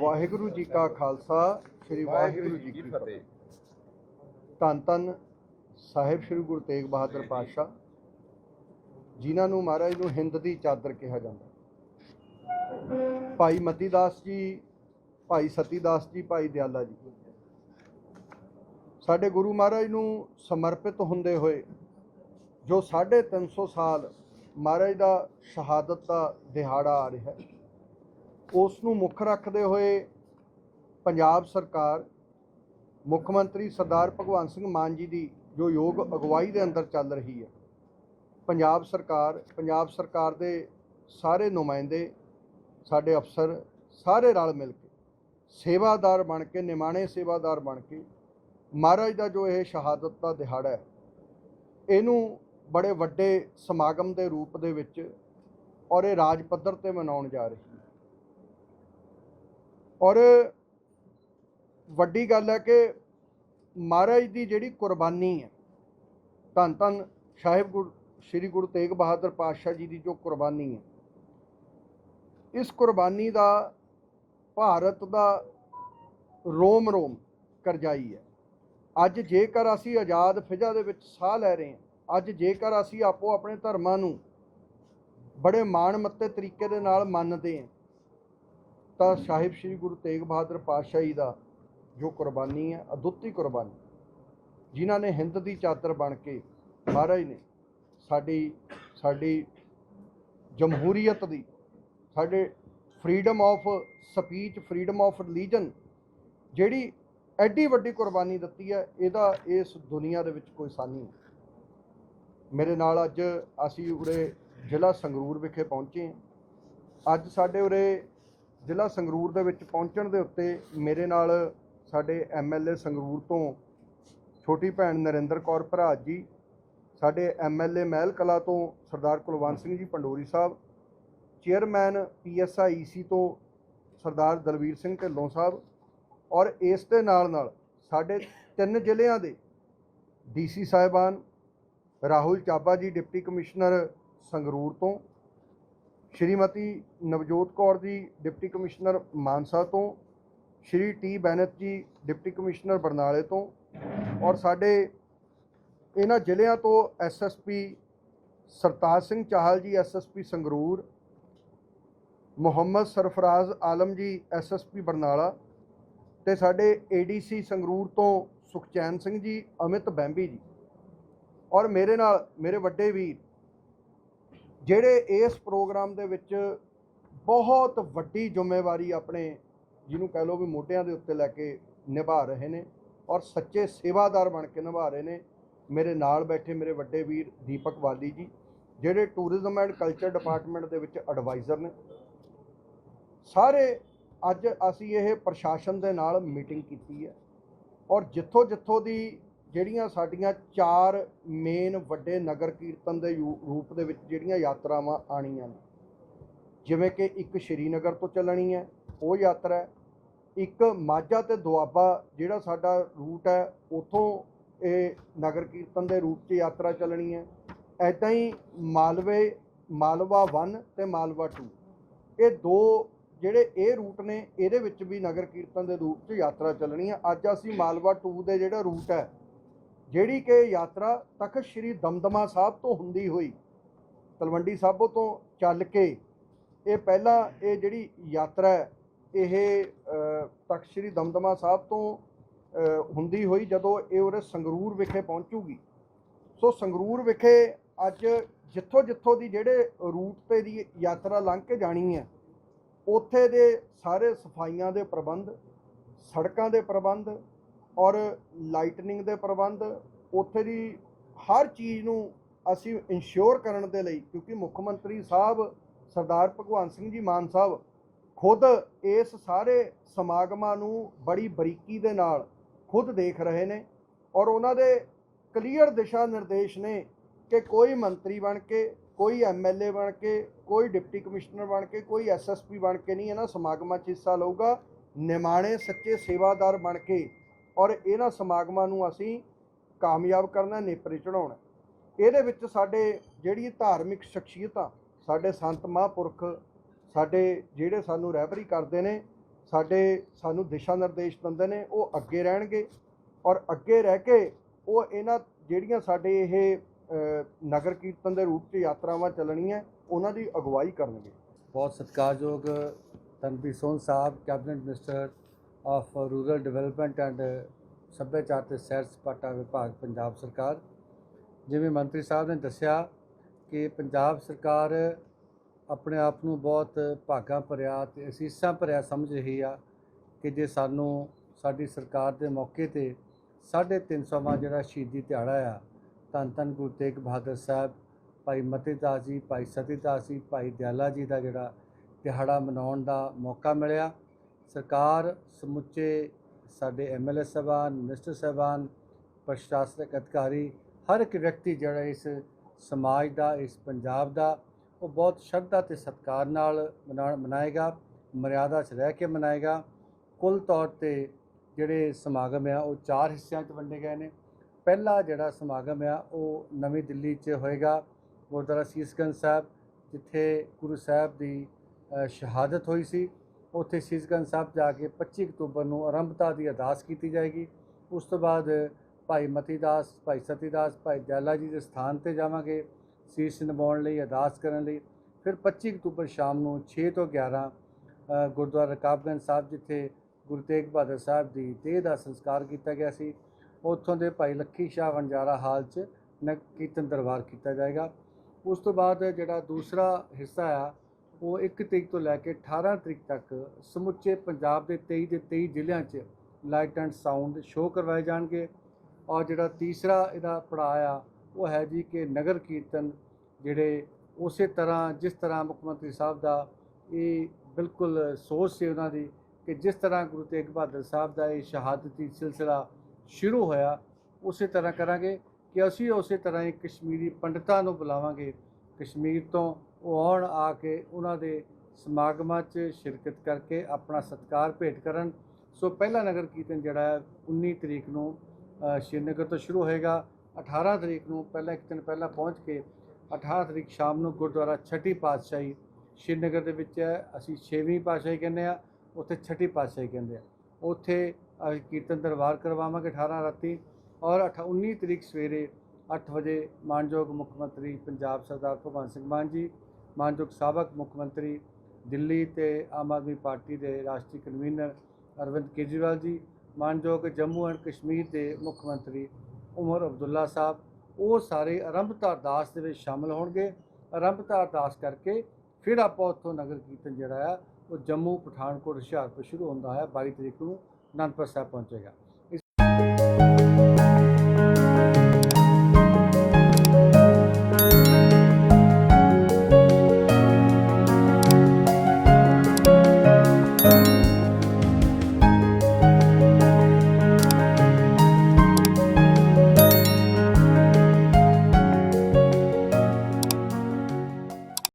ਵਾਹਿਗੁਰੂ ਜੀ ਕਾ ਖਾਲਸਾ ਸ੍ਰੀ ਵਾਹਿਗੁਰੂ ਜੀ ਕੀ ਫਤਿਹ। ਧੰਨ ਧੰਨ ਸਾਹਿਬ ਸ੍ਰੀ ਗੁਰੂ ਤੇਗ ਬਹਾਦਰ ਪਾਤਸ਼ਾਹ ਜਿਨ੍ਹਾਂ ਨੂੰ ਮਹਾਰਾਜ ਨੂੰ ਹਿੰਦ ਦੀ ਚਾਦਰ ਕਿਹਾ ਜਾਂਦਾ। ਭਾਈ ਮਤੀ ਦਾਸ ਜੀ ਭਾਈ ਸਤੀ ਦਾਸ ਜੀ ਭਾਈ ਦਿਆਲਾ ਜੀ। ਸਾਡੇ ਗੁਰੂ ਮਹਾਰਾਜ ਨੂੰ ਸਮਰਪਿਤ ਹੁੰਦੇ ਹੋਏ ਜੋ 350 ਸਾਲ ਮਹਾਰਾਜ ਦਾ ਸ਼ਹਾਦਤ ਦਾ ਦਿਹਾੜਾ ਆ ਰਿਹਾ ਹੈ ਉਸ ਨੂੰ ਮੁੱਖ ਰੱਖਦੇ ਹੋਏ ਪੰਜਾਬ ਸਰਕਾਰ, ਮੁੱਖ ਮੰਤਰੀ ਸਰਦਾਰ ਭਗਵੰਤ ਸਿੰਘ ਮਾਨ ਜੀ ਦੀ ਜੋ ਯੋਗ ਅਗਵਾਈ ਦੇ ਅੰਦਰ ਚੱਲ ਰਹੀ ਹੈ, ਪੰਜਾਬ ਸਰਕਾਰ ਪੰਜਾਬ ਸਰਕਾਰ ਦੇ ਸਾਰੇ ਨੁਮਾਇੰਦੇ, ਸਾਡੇ ਅਫਸਰ ਸਾਰੇ ਰਲ ਮਿਲ ਕੇ ਸੇਵਾਦਾਰ ਬਣ ਕੇ, ਨਿਮਾਣੇ ਸੇਵਾਦਾਰ ਬਣ ਕੇ ਮਹਾਰਾਜ ਦਾ ਜੋ ਇਹ ਸ਼ਹਾਦਤ ਦਾ ਦਿਹਾੜਾ ਹੈ, ਇਹਨੂੰ ਬੜੇ ਵੱਡੇ ਸਮਾਗਮ ਦੇ ਰੂਪ ਦੇ ਵਿੱਚ ਔਰ ਇਹ ਰਾਜ ਪੱਧਰ ਤੇ ਮਨਾਉਣ ਜਾ ਰਹੀ ਔਰ ਵੱਡੀ ਗੱਲ ਹੈ ਕਿ ਮਹਾਰਾਜ ਦੀ ਜਿਹੜੀ ਕੁਰਬਾਨੀ ਹੈ, ਧੰਨ ਧੰਨ ਸਾਹਿਬ ਗੁਰ, ਸ੍ਰੀ ਗੁਰੂ ਤੇਗ ਬਹਾਦਰ ਪਾਤਸ਼ਾਹ ਜੀ ਦੀ ਜੋ ਕੁਰਬਾਨੀ ਹੈ, ਇਸ ਕੁਰਬਾਨੀ ਦਾ ਭਾਰਤ ਦਾ ਰੋਮ ਰੋਮ ਕਰਜਾਈ ਹੈ। ਅੱਜ ਜੇਕਰ ਅਸੀਂ ਆਜ਼ਾਦ ਫਿਜ਼ਾ ਦੇ ਵਿੱਚ ਸਾਹ ਲੈ ਰਹੇ ਹਾਂ, ਅੱਜ ਜੇਕਰ ਅਸੀਂ ਆਪੋ ਆਪਣੇ ਧਰਮਾਂ ਨੂੰ ਬੜੇ ਮਾਣ ਮੱਤੇ ਤਰੀਕੇ ਦੇ ਨਾਲ ਮੰਨਦੇ ਹਾਂ ਤਾਂ ਸਾਹਿਬ ਸ੍ਰੀ ਗੁਰੂ ਤੇਗ ਬਹਾਦਰ ਪਾਤਸ਼ਾਹ ਜੀ ਦਾ ਜੋ ਕੁਰਬਾਨੀ ਹੈ, ਅਦੁੱਤੀ ਕੁਰਬਾਨੀ, ਜਿਨ੍ਹਾਂ ਨੇ ਹਿੰਦ ਦੀ ਚਾਦਰ ਬਣ ਕੇ ਮਹਾਰਾਜ ਨੇ ਸਾਡੀ ਸਾਡੀ ਜਮਹੂਰੀਅਤ ਦੀ, ਸਾਡੇ freedom of speech freedom of religion ਜਿਹੜੀ ਐਡੀ ਵੱਡੀ ਕੁਰਬਾਨੀ ਦਿੱਤੀ ਹੈ, ਇਹਦਾ ਇਸ ਦੁਨੀਆ ਦੇ ਵਿੱਚ ਕੋਈ ਸਾਨੀ ਮੇਰੇ ਨਾਲ ਅੱਜ ਅਸੀਂ ਉਰੇ ਜ਼ਿਲ੍ਹਾ ਸੰਗਰੂਰ ਵਿਖੇ ਪਹੁੰਚੇ ਹਾਂ। ਅੱਜ ਸਾਡੇ ਉਰੇ ਜ਼ਿਲ੍ਹਾ ਸੰਗਰੂਰ ਦੇ ਵਿੱਚ ਪਹੁੰਚਣ ਦੇ ਉੱਤੇ ਮੇਰੇ ਨਾਲ ਸਾਡੇ ਐਮਐਲਏ ਸੰਗਰੂਰ ਤੋਂ ਛੋਟੀ ਭੈਣ ਨਰਿੰਦਰ ਕੌਰ ਭਰਾ ਜੀ, ਸਾਡੇ ਐਮਐਲਏ ਮਹਿਲ ਕਲਾ ਤੋਂ ਸਰਦਾਰ ਕੁਲਵੰਤ ਸਿੰਘ ਜੀ ਪੰਡੋਰੀ ਸਾਹਿਬ, ਚੇਅਰਮੈਨ ਪੀਐਸਆਈਸੀ ਤੋਂ ਸਰਦਾਰ ਦਲਵੀਰ ਸਿੰਘ ਢਿੱਲੋਂ ਸਾਹਿਬ ਔਰ ਇਸ ਦੇ ਨਾਲ ਨਾਲ ਸਾਡੇ ਤਿੰਨ ਜ਼ਿਲ੍ਹਿਆਂ ਦੇ ਡੀਸੀ ਸਾਹਿਬਾਨ ਰਾਹੁਲ ਚਾਬਾ ਜੀ, ਡਿਪਟੀ ਕਮਿਸ਼ਨਰ ਸੰਗਰੂਰ ਤੋਂ ਸ਼੍ਰੀਮਤੀ ਨਵਜੋਤ ਕੌਰ ਜੀ, ਡਿਪਟੀ ਕਮਿਸ਼ਨਰ ਮਾਨਸਾ ਤੋਂ, ਸ਼੍ਰੀ ਟੀ ਬੈਨਤ ਜੀ, ਡਿਪਟੀ ਕਮਿਸ਼ਨਰ ਬਰਨਾਲੇ ਤੋਂ ਔਰ ਸਾਡੇ ਇਹਨਾਂ ਜ਼ਿਲ੍ਹਿਆਂ ਤੋਂ SSP Sartaj Singh Chahal ji SSP Sangrur, Muhammad Sarfaraz Alam ji SSP Barnala ਤੇ ਸਾਡੇ ਏਡੀਸੀ ਸੰਗਰੂਰ ਤੋਂ ਸੁਖਚੈਨ ਸਿੰਘ ਜੀ, ਅਮਿਤ ਬੈਂਬੀ ਜੀ। ਔਰ ਮੇਰੇ ਨਾਲ, ਮੇਰੇ ਵੱਡੇ ਵੀਰ ਜਿਹੜੇ ਇਸ ਪ੍ਰੋਗਰਾਮ ਦੇ ਵਿੱਚ ਬਹੁਤ ਵੱਡੀ ਜ਼ਿੰਮੇਵਾਰੀ ਆਪਣੇ ਜਿਹਨੂੰ ਕਹਿ ਲਓ ਵੀ ਮੋਢਿਆਂ ਦੇ ਉੱਤੇ ਲੈ ਕੇ ਨਿਭਾ ਰਹੇ ਨੇ ਔਰ ਸੱਚੇ ਸੇਵਾਦਾਰ ਬਣ ਕੇ ਨਿਭਾ ਰਹੇ ਨੇ, ਮੇਰੇ ਨਾਲ ਬੈਠੇ ਮੇਰੇ ਵੱਡੇ ਵੀਰ ਦੀਪਕ ਵਾਲੀ ਜੀ, ਜਿਹੜੇ ਟੂਰਿਜ਼ਮ ਐਂਡ ਕਲਚਰ ਡਿਪਾਰਟਮੈਂਟ ਦੇ ਵਿੱਚ ਐਡਵਾਈਜ਼ਰ ਨੇ। ਸਾਰੇ ਅੱਜ ਅਸੀਂ ਇਹ ਪ੍ਰਸ਼ਾਸਨ ਦੇ ਨਾਲ ਮੀਟਿੰਗ ਕੀਤੀ ਹੈ ਔਰ ਜਿੱਥੋਂ ਜਿੱਥੋਂ ਦੀ ਜਿਹੜੀਆਂ ਸਾਡੀਆਂ ਚਾਰ ਮੇਨ ਵੱਡੇ ਨਗਰ ਕੀਰਤਨ ਦੇ ਯੂ- ਰੂਪ ਦੇ ਵਿੱਚ ਜਿਹੜੀਆਂ ਯਾਤਰਾਵਾਂ ਆਣੀਆਂ ਨੇ, ਜਿਵੇਂ ਕਿ ਇੱਕ ਸ਼੍ਰੀਨਗਰ ਤੋਂ ਚੱਲਣੀ ਹੈ, ਉਹ ਯਾਤਰਾ ਹੈ, ਇੱਕ ਮਾਝਾ ਤੇ ਦੁਆਬਾ ਜਿਹੜਾ ਸਾਡਾ ਰੂਟ ਹੈ, ਉਥੋਂ ਇਹ ਨਗਰ ਕੀਰਤਨ ਦੇ ਰੂਪ 'ਚ ਯਾਤਰਾ ਚੱਲਣੀ ਹੈ ਐਦਾਂ ਹੀ ਮਾਲਵੇ, ਮਾਲਵਾ 1 ਤੇ ਮਾਲਵਾ 2 ਇਹ ਦੋ ਜਿਹੜੇ ਇਹ ਰੂਟ ਨੇ, ਇਹਦੇ ਵਿੱਚ ਵੀ ਨਗਰ ਕੀਰਤਨ ਦੇ ਰੂਪ 'ਚ ਯਾਤਰਾ ਚੱਲਣੀ ਹੈ, ਅੱਜ ਅਸੀਂ ਮਾਲਵਾ 2 ਦੇ ਜਿਹੜਾ ਰੂਟ ਹੈ ਜਿਹੜੀ ਕਿ ਯਾਤਰਾ ਤਖਤ ਸ੍ਰੀ ਦਮਦਮਾ ਸਾਹਿਬ ਤੋਂ ਹੁੰਦੀ ਹੋਈ ਤਲਵੰਡੀ ਸਾਬੋ ਤੋਂ ਚੱਲ ਕੇ ਇਹ ਪਹਿਲਾਂ ਇਹ ਜਿਹੜੀ ਯਾਤਰਾ ਇਹ ਤਖਤ ਸ੍ਰੀ ਦਮਦਮਾ ਸਾਹਿਬ ਤੋਂ ਹੁੰਦੀ ਹੋਈ ਜਦੋਂ ਇਹ ਉਰੇ ਸੰਗਰੂਰ ਵਿਖੇ ਪਹੁੰਚੂਗੀ। ਸੋ ਸੰਗਰੂਰ ਵਿਖੇ ਅੱਜ ਜਿੱਥੋਂ ਜਿੱਥੋਂ ਦੀ ਜਿਹੜੇ ਰੂਟ ਤੇ ਦੀ ਯਾਤਰਾ ਲੰਘ ਕੇ ਜਾਣੀ ਹੈ, ਉੱਥੇ ਦੇ ਸਾਰੇ ਸਫਾਈਆਂ ਦੇ ਪ੍ਰਬੰਧ, ਸੜਕਾਂ ਦੇ ਪ੍ਰਬੰਧ ਔਰ ਲਾਈਟਨਿੰਗ ਦੇ ਪ੍ਰਬੰਧ ਉੱਥੇ ਦੀ ਹਰ ਚੀਜ਼ ਨੂੰ ਅਸੀਂ ਇੰਸ਼ੋਰ ਕਰਨ ਦੇ ਲਈ, ਕਿਉਂਕਿ ਮੁੱਖ ਮੰਤਰੀ ਸਾਹਿਬ ਸਰਦਾਰ ਭਗਵੰਤ ਸਿੰਘ ਜੀ ਮਾਨ ਸਾਹਿਬ ਖੁਦ ਇਸ ਸਾਰੇ ਸਮਾਗਮਾਂ ਨੂੰ ਬੜੀ ਬਰੀਕੀ ਦੇ ਨਾਲ ਖੁਦ ਦੇਖ ਰਹੇ ਨੇ ਔਰ ਉਹਨਾਂ ਦੇ ਕਲੀਅਰ ਦਿਸ਼ਾ ਨਿਰਦੇਸ਼ ਨੇ ਕਿ ਕੋਈ ਮੰਤਰੀ ਬਣ ਕੇ, ਕੋਈ ਐਮਐਲਏ ਬਣ ਕੇ, ਕੋਈ ਡਿਪਟੀ ਕਮਿਸ਼ਨਰ ਬਣ ਕੇ, ਕੋਈ ਐਸਐਸਪੀ ਬਣ ਕੇ ਨਹੀਂ ਇਹਨਾਂ ਸਮਾਗਮਾਂ 'ਚ ਹਿੱਸਾ ਲਊਗਾ। ਨਿਮਾਣੇ ਸੱਚੇ ਸੇਵਾਦਾਰ ਬਣ ਕੇ ਔਰ ਇਹਨਾਂ ਸਮਾਗਮਾਂ ਨੂੰ ਅਸੀਂ ਕਾਮਯਾਬ ਕਰਨਾ, ਨੇਪਰੇ ਚੜਾਉਣਾ ਇਹਦੇ ਵਿੱਚ ਸਾਡੇ ਜਿਹੜੀ ਧਾਰਮਿਕ ਸ਼ਖਸੀਅਤਾਂ, ਸਾਡੇ ਸੰਤ ਮਹਾਂਪੁਰਖ, ਸਾਡੇ ਜਿਹੜੇ ਸਾਨੂੰ ਰਹਿਬਰੀ ਕਰਦੇ ਨੇ, ਸਾਡੇ ਸਾਨੂੰ ਦਿਸ਼ਾ ਨਿਰਦੇਸ਼ ਦਿੰਦੇ ਨੇ, ਉਹ ਅੱਗੇ ਰਹਿਣਗੇ। ਔਰ ਅੱਗੇ ਰਹਿ ਕੇ ਉਹ ਇਹਨਾਂ ਜਿਹੜੀਆਂ ਸਾਡੇ ਇਹ ਨਗਰ ਕੀਰਤਨ ਦੇ ਰੂਪ 'ਚ ਯਾਤਰਾਵਾਂ ਚੱਲਣੀਆਂ, ਉਹਨਾਂ ਦੀ ਅਗਵਾਈ ਕਰਨਗੇ। ਬਹੁਤ ਸਤਿਕਾਰਯੋਗ Tanveer Son Sahib, cabinet minister of rural development and ਸੱਭਿਆਚਾਰ ਤੇ ਸੈਰ ਸਪਾਟਾ ਵਿਭਾਗ ਪੰਜਾਬ ਸਰਕਾਰ ਜਿਵੇਂ ਮੰਤਰੀ ਸਾਹਿਬ ਨੇ ਦੱਸਿਆ ਕਿ ਪੰਜਾਬ ਸਰਕਾਰ ਆਪਣੇ ਆਪ ਨੂੰ ਬਹੁਤ ਭਾਗਾਂ ਭਰਿਆ ਤੇ ਅਸੀਸਾਂ ਭਰਿਆ ਸਮਝ ਰਹੀ ਆ ਕਿ ਜੇ ਸਾਨੂੰ ਸਾਡੀ ਸਰਕਾਰ ਦੇ ਮੌਕੇ ਤੇ 350ਵਾਂ ਜਿਹੜਾ ਸ਼ਹੀਦੀ ਦਿਹਾੜਾ ਆ, ਧੰਨ ਧੰਨ ਗੁਰੂ ਤੇਗ ਬਹਾਦਰ ਸਾਹਿਬ, ਭਾਈ ਮਤੀ ਦਾਸ ਜੀ, ਭਾਈ ਸਤੀ ਦਾਸ ਜੀ, ਭਾਈ ਦਿਆਲਾ ਜੀ ਦਾ ਜਿਹੜਾ ਦਿਹਾੜਾ ਮਨਾਉਣ ਦਾ ਮੌਕਾ ਮਿਲਿਆ। ਸਰਕਾਰ ਸਮੁੱਚੇ ਸਾਡੇ ਐਮਐਲਏ ਸਾਹਿਬਾਨ, ਮਿਨਿਸਟਰ ਸਾਹਿਬਾਨ, ਪ੍ਰਸ਼ਾਸਨਿਕ ਅਧਿਕਾਰੀ, ਹਰ ਇੱਕ ਵਿਅਕਤੀ ਜਿਹੜਾ ਇਸ ਸਮਾਜ ਦਾ, ਇਸ ਪੰਜਾਬ ਦਾ, ਉਹ ਬਹੁਤ ਸ਼ਰਧਾ ਤੇ ਸਤਿਕਾਰ ਨਾਲ ਮਨਾ- ਮਨਾਏਗਾ, ਮਰਿਆਦਾ 'ਚ ਰਹਿ ਕੇ ਮਨਾਏਗਾ। ਕੁੱਲ ਤੌਰ ਤੇ ਜਿਹੜੇ ਸਮਾਗਮ ਆ, ਉਹ ਚਾਰ ਹਿੱਸਿਆਂ 'ਚ ਵੰਡੇ ਗਏ ਨੇ। ਪਹਿਲਾ ਜਿਹੜਾ ਸਮਾਗਮ ਆ, ਉਹ ਨਵੀਂ ਦਿੱਲੀ 'ਚ ਹੋਏਗਾ, ਗੁਰਦੁਆਰਾ ਸੀਸਗੰਜ ਸਾਹਿਬ, ਜਿੱਥੇ ਗੁਰੂ ਸਾਹਿਬ ਦੀ ਸ਼ਹਾਦਤ ਹੋਈ ਸੀ। ਉੱਥੇ ਸੀਸਗੰਜ ਸਾਹਿਬ ਜਾ ਕੇ 25 ਅਕਤੂਬਰ ਨੂੰ ਆਰੰਭਤਾ ਦੀ ਅਰਦਾਸ ਕੀਤੀ ਜਾਏਗੀ। ਉਸ ਤੋਂ ਬਾਅਦ ਭਾਈ ਮਤੀਦਾਸ ਭਾਈ ਸਤੀਦਾਸ ਭਾਈ ਦਿਆਲਾ ਜੀ ਦੇ ਸਥਾਨ ਤੇ ਜਾਵਾਂਗੇ ਸੀਸ ਨਿਵਾਉਣ ਲਈ, ਅਰਦਾਸ ਕਰਨ ਲਈ। ਫਿਰ 25 ਅਕਤੂਬਰ ਸ਼ਾਮ ਨੂੰ 6 ਤੋਂ 11 ਗੁਰਦੁਆਰਾ ਰਕਾਬਗੰਜ ਸਾਹਿਬ, ਜਿੱਥੇ ਗੁਰੂ ਤੇਗ ਬਹਾਦਰ ਸਾਹਿਬ ਦੀ ਦੇਹ ਦਾ ਸੰਸਕਾਰ ਕੀਤਾ ਗਿਆ ਸੀ, ਉੱਥੋਂ ਦੇ ਭਾਈ ਲੱਖੀ ਸ਼ਾਹ ਵਣਜਾਰਾ ਹਾਲ 'ਚ ਨਗ ਕੀਰਤਨ ਦਰਬਾਰ ਕੀਤਾ ਜਾਏਗਾ। ਉਸ ਤੋਂ ਬਾਅਦ ਜਿਹੜਾ ਦੂਸਰਾ ਹਿੱਸਾ ਆ ਉਹ 1 ਤਰੀਕ ਤੋਂ ਲੈ ਕੇ 18 ਤਰੀਕ ਤੱਕ ਸਮੁੱਚੇ ਪੰਜਾਬ ਦੇ 23 ਦੇ 23 ਜ਼ਿਲ੍ਹਿਆਂ 'ਚ ਲਾਈਟ ਐਂਡ ਸਾਊਂਡ ਸ਼ੋਅ ਕਰਵਾਏ ਜਾਣਗੇ। ਔਰ ਜਿਹੜਾ ਤੀਸਰਾ ਇਹਦਾ ਪੜਾਅ ਆ, ਉਹ ਹੈ ਜੀ ਕਿ ਨਗਰ ਕੀਰਤਨ ਜਿਹੜੇ ਉਸੇ ਤਰ੍ਹਾਂ, ਜਿਸ ਤਰ੍ਹਾਂ ਮੁੱਖ ਮੰਤਰੀ ਸਾਹਿਬ ਦਾ ਇਹ ਬਿਲਕੁਲ ਸੋਚ ਸੀ ਉਹਨਾਂ ਦੀ ਕਿ ਜਿਸ ਤਰ੍ਹਾਂ ਗੁਰੂ ਤੇਗ ਬਹਾਦਰ ਸਾਹਿਬ ਦਾ ਇਹ ਸ਼ਹਾਦਤੀ ਸਿਲਸਿਲਾ ਸ਼ੁਰੂ ਹੋਇਆ, ਉਸੇ ਤਰ੍ਹਾਂ ਕਰਾਂਗੇ ਕਿ ਅਸੀਂ ਉਸੇ ਤਰ੍ਹਾਂ ਹੀ ਕਸ਼ਮੀਰੀ ਪੰਡਤਾਂ ਨੂੰ ਬੁਲਾਵਾਂਗੇ। ਕਸ਼ਮੀਰ ਤੋਂ ਉਹ ਆਉਣ ਆ ਕੇ ਉਹਨਾਂ ਦੇ ਸਮਾਗਮਾਂ 'ਚ ਸ਼ਿਰਕਤ ਕਰਕੇ ਆਪਣਾ ਸਤਿਕਾਰ ਭੇਟ ਕਰਨ। ਸੋ ਪਹਿਲਾ ਨਗਰ ਕੀਰਤਨ ਜਿਹੜਾ ਹੈ 19 ਤਰੀਕ ਨੂੰ ਸ਼੍ਰੀਨਗਰ ਤੋਂ ਸ਼ੁਰੂ ਹੋਏਗਾ। 18 ਤਰੀਕ ਨੂੰ ਪਹਿਲਾਂ ਇੱਕ ਦਿਨ ਪਹਿਲਾਂ ਪਹੁੰਚ ਕੇ 18 ਤਰੀਕ ਸ਼ਾਮ ਨੂੰ ਗੁਰਦੁਆਰਾ ਛठी ਪਾਤਸ਼ਾਹੀ ਸ਼੍ਰੀਨਗਰ ਦੇ ਵਿੱਚ ਹੈ। ਅਸੀਂ 6ਵੀਂ ਪਾਤਸ਼ਾਹੀ ਕਹਿੰਦੇ ਆ ਉੱਥੇ ਛठी ਪਾਤਸ਼ਾਹੀ ਕਹਿੰਦੇ ਆ ਉੱਥੇ ਕੀਰਤਨ ਦਰਬਾਰ ਕਰਵਾਵਾਂਗੇ 18 ਰਾਤੀ ਔਰ 18 19 ਤਰੀਕ ਸਵੇਰੇ 8 ਵਜੇ ਮਾਨਯੋਗ ਮੁੱਖ ਮੰਤਰੀ ਪੰਜਾਬ ਸਰਦਾਰ ਭਗਵੰਤ ਸਿੰਘ ਮਾਨ ਜੀ ਮਾਨਯੋਗ ਸਾਬਕ ਮੁੱਖ ਮੰਤਰੀ ਦਿੱਲੀ ਤੇ ਆਮ ਆਦਮੀ ਪਾਰਟੀ ਦੇ ਰਾਸ਼ਟਰੀ ਕਨਵੀਨਰ ਅਰਵਿੰਦ ਕੇਜਰੀਵਾਲ ਜੀ, ਮਾਨਯੋਗ ਜੰਮੂ ਐਂਡ ਕਸ਼ਮੀਰ ਦੇ ਮੁੱਖ ਮੰਤਰੀ ਉਮਰ ਅਬਦੁੱਲਾ ਸਾਹਿਬ, ਉਹ ਸਾਰੇ ਆਰੰਭਤਾ ਅਰਦਾਸ ਦੇ ਵਿੱਚ ਸ਼ਾਮਲ ਹੋਣਗੇ। ਆਰੰਭਤਾ ਅਰਦਾਸ ਕਰਕੇ ਫਿਰ ਆਪਾਂ ਉੱਥੋਂ ਨਗਰ ਕੀਰਤਨ ਜਿਹੜਾ ਆ, ਉਹ ਜੰਮੂ, ਪਠਾਨਕੋਟ, ਹੁਸ਼ਿਆਰਪੁਰ ਸ਼ੁਰੂ ਹੁੰਦਾ ਹੈ। 22 ਤਰੀਕ ਨੂੰ ਅਨੰਦਪੁਰ ਸਾਹਿਬ ਪਹੁੰਚੇਗਾ।